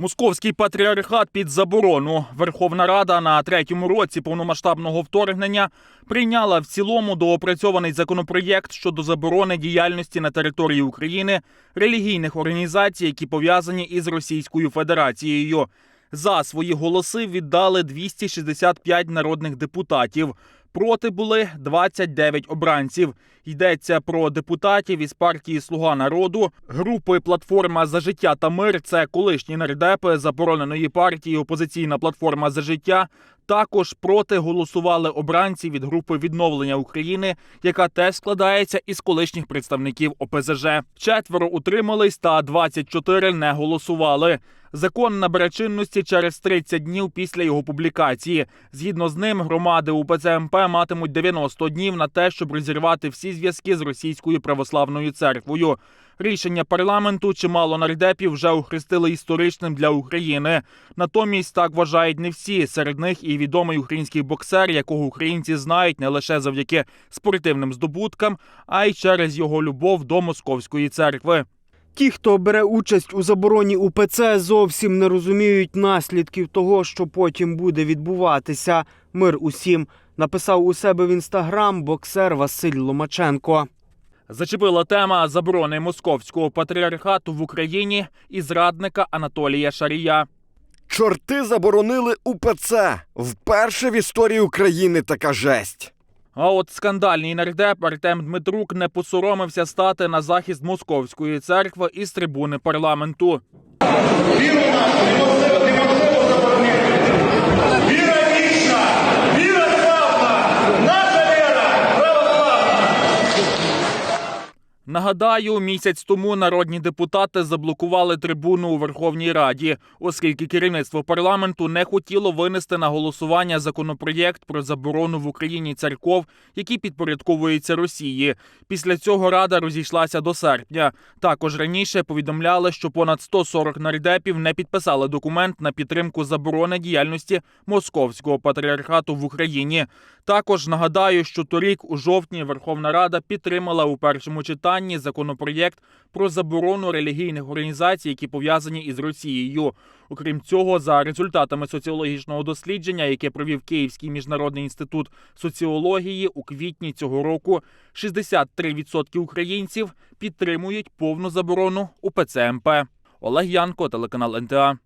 Московський патріархат під заборону. Верховна Рада на третьому році повномасштабного вторгнення прийняла в цілому доопрацьований законопроєкт щодо заборони діяльності на території України релігійних організацій, які пов'язані із Російською Федерацією. За свої голоси віддали 265 народних депутатів. Проти були 29 обранців. Йдеться про депутатів із партії Слуга народу, групи Платформа за життя та мир. Це колишні нардепи забороненої партії Опозиційна платформа за життя. Також проти голосували обранці від групи відновлення України, яка теж складається із колишніх представників ОПЗЖ. Четверо утримались та 24 не голосували. Закон набере чинності через 30 днів після його публікації. Згідно з ним, громади УПЦ МП матимуть 90 днів на те, щоб розірвати всі зв'язки з російською православною церквою. Рішення парламенту чимало нардепів вже охрестили історичним для України. Натомість так вважають не всі. Серед них і відомий український боксер, якого українці знають не лише завдяки спортивним здобуткам, а й через його любов до московської церкви. Ті, хто бере участь у забороні УПЦ, зовсім не розуміють наслідків того, що потім буде відбуватися. Мир усім написав у себе в інстаграм боксер Василь Ломаченко. Зачепила тема заборони московського патріархату в Україні і зрадника Анатолія Шарія. Чорти заборонили УПЦ. Вперше в історії України така жесть. А от скандальний нардеп Артем Дмитрук не посоромився стати на захист московської церкви із трибуни парламенту. Нагадаю, місяць тому народні депутати заблокували трибуну у Верховній Раді, оскільки керівництво парламенту не хотіло винести на голосування законопроєкт про заборону в Україні церков, які підпорядковуються Росії. Після цього рада розійшлася до серпня. Також раніше повідомляли, що понад 140 нардепів не підписали документ на підтримку заборони діяльності московського патріархату в Україні. Також нагадаю, що торік у жовтні Верховна Рада підтримала у першому читанні законопроєкт про заборону релігійних організацій, які пов'язані із Росією. Окрім цього, за результатами соціологічного дослідження, яке провів Київський міжнародний інститут соціології, у квітні цього року 63% українців підтримують повну заборону УПЦ МП. Олег Янко, телеканал НТА.